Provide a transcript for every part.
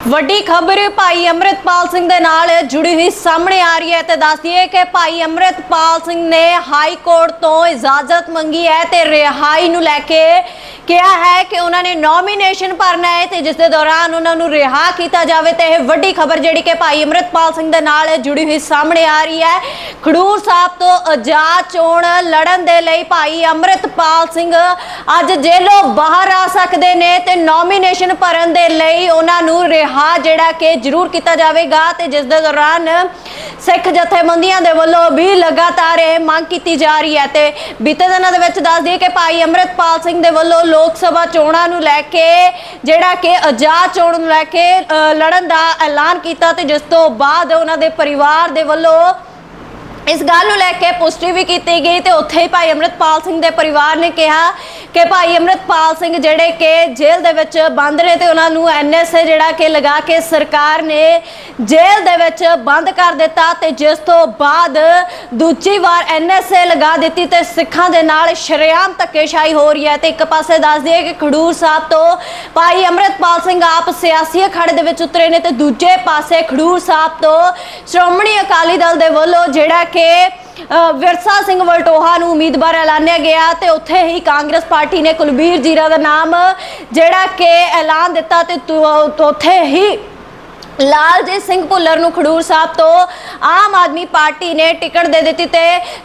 ਵੱਡੀ ਖਬਰ, ਭਾਈ ਅੰਮ੍ਰਿਤਪਾਲ ਸਿੰਘ ਦੇ ਨਾਲ ਜੁੜੀ ਹੋਈ ਸਾਹਮਣੇ ਆ ਰਹੀ ਹੈ ਤੇ ਦੱਸ ਦਈਏ ਕਿ ਭਾਈ ਅੰਮ੍ਰਿਤਪਾਲ ਸਿੰਘ ਨੇ ਹਾਈ ਕੋਰਟ ਤੋਂ ਇਜਾਜ਼ਤ ਮੰਗੀ ਹੈ ਤੇ ਰਿਹਾਈ ਨੂੰ ਲੈ ਕੇ ਕਿਹਾ ਹੈ ਕਿ ਉਹਨਾਂ ਨੇ ਨੋਮੀਨੇਸ਼ਨ ਭਰਨਾ ਹੈ ਤੇ ਜਿਸ ਦੇ ਦੌਰਾਨ ਉਹਨਾਂ ਨੂੰ ਰਿਹਾ ਕੀਤਾ ਜਾਵੇ ਤੇ ਇਹ ਵੱਡੀ ਖਬਰ ਜਿਹੜੀ ਕਿ ਭਾਈ ਅੰਮ੍ਰਿਤਪਾਲ ਸਿੰਘ ਦੇ ਨਾਲ ਜੁੜੀ ਹੋਈ ਸਾਹਮਣੇ ਆ ਰਹੀ ਹੈ। ਖਡੂਰ ਸਾਹਿਬ ਤੋਂ ਆਜ਼ਾਦ ਚੋਣ ਲੜਨ ਦੇ ਲਈ ਭਾਈ ਅੰਮ੍ਰਿਤਪਾਲ ਸਿੰਘ ਅੱਜ ਜੇਲੋਂ ਬਾਹਰ ਆ ਸਕਦੇ ਨੇ ਤੇ ਨੋਮੀਨੇਸ਼ਨ ਭਰਨ ਦੇ ਲਈ ਉਹਨਾਂ ਨੂੰ ਰਿਹਾ ਜਿਹੜਾ ਕਿ ਜ਼ਰੂਰ ਕੀਤਾ ਜਾਵੇਗਾ ਤੇ ਜਿਸ ਦੇ ਦੌਰਾਨ ਸਿੱਖ ਜਥੇਬੰਦੀਆਂ ਦੇ ਵੱਲੋਂ ਵੀ ਲਗਾਤਾਰ ਇਹ ਮੰਗ ਕੀਤੀ ਜਾ ਰਹੀ ਹੈ ਤੇ ਬੀਤੇ ਦਿਨਾਂ ਦੇ ਵਿੱਚ ਦੱਸ ਦਈਏ ਕਿ ਭਾਈ ਅੰਮ੍ਰਿਤਪਾਲ ਸਿੰਘ ਦੇ ਵੱਲੋਂ ਲੋਕ ਸਭਾ ਚੋਣਾਂ ਨੂੰ ਲੈ ਕੇ ਜਿਹੜਾ ਕਿ ਆਜ਼ਾਦ ਚੋਣ ਨੂੰ ਲੈ ਕੇ ਅ, ਲੜਨ ਦਾ ਐਲਾਨ ਕੀਤਾ ਤੇ ਜਿਸ ਤੋਂ ਬਾਅਦ ਉਹਨਾਂ ਦੇ ਪਰਿਵਾਰ ਦੇ ਵੱਲੋਂ ਇਸ ਗੱਲ ਨੂੰ ਲੈ ਕੇ ਪੁਸ਼ਟੀ ਵੀ ਕੀਤੀ ਗਈ ਤੇ ਉੱਥੇ ਹੀ ਭਾਈ ਅੰਮ੍ਰਿਤਪਾਲ ਸਿੰਘ ਦੇ ਪਰਿਵਾਰ ਨੇ ਕਿਹਾ ਕਿ ਭਾਈ ਅੰਮ੍ਰਿਤਪਾਲ ਸਿੰਘ ਜਿਹੜੇ ਕਿ ਜੇਲ੍ਹ ਦੇ ਵਿੱਚ ਬੰਦ ਨੇ ਤੇ ਉਹਨਾਂ ਨੂੰ ਐਨਐਸਏ ਜਿਹੜਾ ਕਿ ਲਗਾ ਕੇ ਸਰਕਾਰ ਨੇ ਜੇਲ੍ਹ ਦੇ ਵਿੱਚ ਬੰਦ ਕਰ ਦਿੱਤਾ ਤੇ ਜਿਸ ਤੋਂ ਬਾਅਦ ਦੂਜੀ ਵਾਰ ਐਨਐਸਏ ਲਗਾ ਦਿੱਤੀ ਤੇ ਸਿੱਖਾਂ ਦੇ ਨਾਲ ਸ਼ਰੇਆਮ ਧੱਕੇਸ਼ਾਹੀ ਹੋ ਰਹੀ ਹੈ। ਤੇ ਇੱਕ ਪਾਸੇ ਦੱਸ ਦਈਏ ਕਿ ਖਡੂਰ ਸਾਹਿਬ ਤੋਂ ਭਾਈ ਅੰਮ੍ਰਿਤਪਾਲ ਸਿੰਘ ਆਪ ਸਿਆਸੀ ਅਖਾੜੇ ਦੇ ਵਿੱਚ ਉਤਰੇ ਨੇ ਤੇ ਦੂਜੇ ਪਾਸੇ ਖਡੂਰ ਸਾਹਿਬ ਤੋਂ ਸ਼੍ਰੋਮਣੀ ਅਕਾਲੀ ਦਲ ਦੇ ਵੱਲੋਂ ਜਿਹੜਾ ਕਿ ਵਿਰਸਾ ਸਿੰਘ ਵਲਟੋਹਾ ਨੂੰ ਉਮੀਦਵਾਰ ਐਲਾਨਿਆ ਗਿਆ ਤੇ ਉੱਥੇ ਹੀ ਕਾਂਗਰਸ ਪਾਰਟੀ ਨੇ ਕੁਲਬੀਰ ਜੀਰਾ ਦਾ ਨਾਮ, ਜਿਹੜਾ ਕਿ ਐਲਾਨ ਦਿੱਤਾ ਤੇ, ਉੱਥੇ ਹੀ ਲਾਲਜੀਤ ਸਿੰਘ ਭੁੱਲਰ ਨੂੰ ਖਡੂਰ ਸਾਹਿਬ ਤੋਂ ਆਮ ਆਦਮੀ ਪਾਰਟੀ ਨੇ ਟਿਕਟ ਦੇ ਦਿੱਤੀ ਤੇ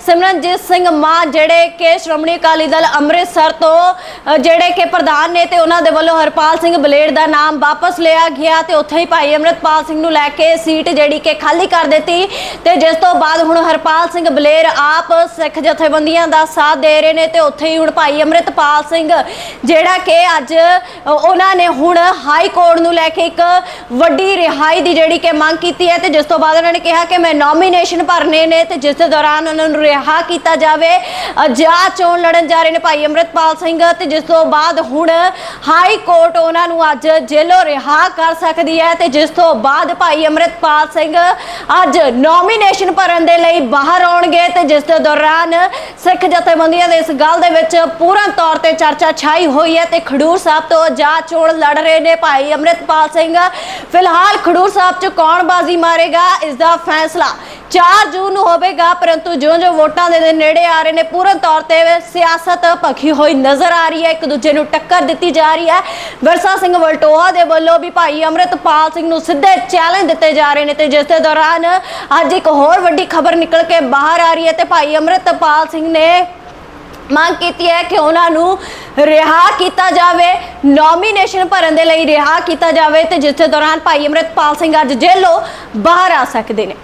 ਸਿਮਰਨਜੀਤ ਸਿੰਘ ਮਾਨ ਜਿਹੜੇ ਕਿ ਸ਼੍ਰੋਮਣੀ ਅਕਾਲੀ ਦਲ ਅੰਮ੍ਰਿਤਸਰ ਤੋਂ ਜਿਹੜੇ ਕਿ ਪ੍ਰਧਾਨ ਨੇ ਤੇ ਉਹਨਾਂ ਦੇ ਵੱਲੋਂ ਹਰਪਾਲ ਸਿੰਘ ਬਲੇਡ ਦਾ ਨਾਮ ਵਾਪਸ ਲਿਆ ਗਿਆ ਤੇ ਉੱਥੇ ਹੀ ਭਾਈ ਅੰਮ੍ਰਿਤਪਾਲ ਸਿੰਘ ਨੂੰ ਲੈ ਕੇ ਸੀਟ ਜਿਹੜੀ ਕਿ ਖਾਲੀ ਕਰ ਦਿੱਤੀ ਤੇ ਜਿਸ ਤੋਂ ਬਾਅਦ ਹੁਣ ਹਰਪਾਲ ਸਿੰਘ ਬਲੇਰ ਆਪ ਸਿੱਖ ਜਥੇਬੰਦੀਆਂ ਦਾ ਸਾਥ ਦੇ ਰਹੇ ਨੇ ਤੇ ਉੱਥੇ ਹੀ ਹੁਣ ਭਾਈ ਅੰਮ੍ਰਿਤਪਾਲ ਸਿੰਘ ਜਿਹੜਾ ਕਿ ਅੱਜ ਉਹਨਾਂ ਨੇ ਹੁਣ ਹਾਈ ਕੋਰਟ ਨੂੰ ਲੈ ਕੇ ਇੱਕ ਵੱਡੀ ਰਿਹਾਈ ਦੀ ਜਿਹੜੀ ਕਿ ਮੰਗ ਕੀਤੀ ਹੈ ਤੇ ਜਿਸ ਤੋਂ ਬਾਅਦ ਉਹਨਾਂ ਨੇ ਕਿਹਾ ਕਿ ਮੈਂ ਨੋਮੀਨੇਸ਼ਨ ਭਰਨੇ ਨੇ ਤੇ ਜਿਸ ਦੇ ਦੌਰਾਨ ਉਹਨਾਂ ਨੂੰ ਰਿਹਾ ਕੀਤਾ ਜਾਵੇ ਆਜ਼ਾਦ ਚੋਣ ਲੜਨ ਜਾ ਰਹੇ ਨੇ ਭਾਈ ਅੰਮ੍ਰਿਤਪਾਲ ਸਿੰਘ ਤੇ ਜਿਸ ਤੋਂ ਬਾਅਦ ਹੁਣ ਹਾਈ ਕੋਰਟ ਉਹਨਾਂ ਨੂੰ ਅੱਜ ਜੇਲੋਂ ਰਿਹਾ ਕਰ ਸਕਦੀ ਹੈ ਤੇ ਜਿਸ ਤੋਂ ਬਾਅਦ ਭਾਈ ਅੰਮ੍ਰਿਤਪਾਲ ਸਿੰਘ ਅੱਜ ਨੋਮੀਨੇਸ਼ਨ ਭਰਨ ਦੇ ਲਈ ਬਾਹਰ ਆਉਣਗੇ ਤੇ ਜਿਸ ਦੇ ਦੌਰਾਨ ਸਿੱਖ ਜਥੇਬੰਦੀਆਂ ਦੇ ਇਸ ਗੱਲ ਦੇ ਵਿੱਚ ਪੂਰਨ ਤੌਰ ਤੇ ਚਰਚਾ ਛਾਈ ਹੋਈ ਹੈ ਤੇ ਖਡੂਰ ਸਾਹਿਬ ਤੋਂ ਆਜ਼ਾਦ ਚੋਣ ਲੜ ਰਹੇ ਨੇ ਭਾਈ ਅੰਮ੍ਰਿਤਪਾਲ ਸਿੰਘ। ਫਿਲਹਾਲ ਖਡੂਰ ਸਾਹਿਬ 'ਚ ਕੌਣ ਬਾਜ਼ੀ ਮਾਰੇਗਾ, ਇਸ ਦਾ ਫੈਸਲਾ 4 ਜੂਨ ਨੂੰ ਹੋਵੇਗਾ, ਪਰੰਤੂ ਜਿਉਂ-ਜਿਉਂ ਵੋਟਾਂ ਦੇ ਨੇੜੇ ਆ ਰਹੇ ਨੇ, ਪੂਰਨ ਤੌਰ ਤੇ ਸਿਆਸਤ ਭਖੀ ਹੋਈ ਨਜ਼ਰ ਆ ਰਹੀ ਹੈ। ਇੱਕ ਦੂਜੇ ਨੂੰ ਟੱਕਰ ਦਿੱਤੀ ਜਾ ਰਹੀ ਹੈ। ਵਿਰਸਾ ਸਿੰਘ ਵਲਟੋਆ ਦੇ ਵੱਲੋਂ ਵੀ ਭਾਈ ਅੰਮ੍ਰਿਤਪਾਲ ਸਿੰਘ ਨੂੰ ਸਿੱਧੇ ਚੈਲੰਜ ਦਿੱਤੇ ਜਾ ਰਹੇ ਨੇ ਤੇ ਜਿਸ ਦੇ ਦੌਰਾਨ ਅੱਜ ਇੱਕ ਹੋਰ ਵੱਡੀ ਖਬਰ ਨਿਕਲ ਕੇ ਬਾਹਰ ਆ ਰਹੀ ਹੈ ਤੇ ਭਾਈ ਅੰਮ੍ਰਿਤਪਾਲ ਸਿੰਘ ਨੇ ਮੰਗ ਕੀਤੀ ਹੈ ਕਿ ਉਹਨਾਂ ਨੂੰ ਰਿਹਾ ਕੀਤਾ ਜਾਵੇ ਨੋਮੀਨੇਸ਼ਨ ਭਰਨ ਦੇ ਲਈ ਰਿਹਾ ਕੀਤਾ ਜਾਵੇ ਤੇ ਜਿਸ ਦੇ ਦੌਰਾਨ ਭਾਈ ਅੰਮ੍ਰਿਤਪਾਲ ਸਿੰਘ ਅੱਜ ਜੇਲੋਂ ਬਾਹਰ ਆ ਸਕਦੇ ਨੇ।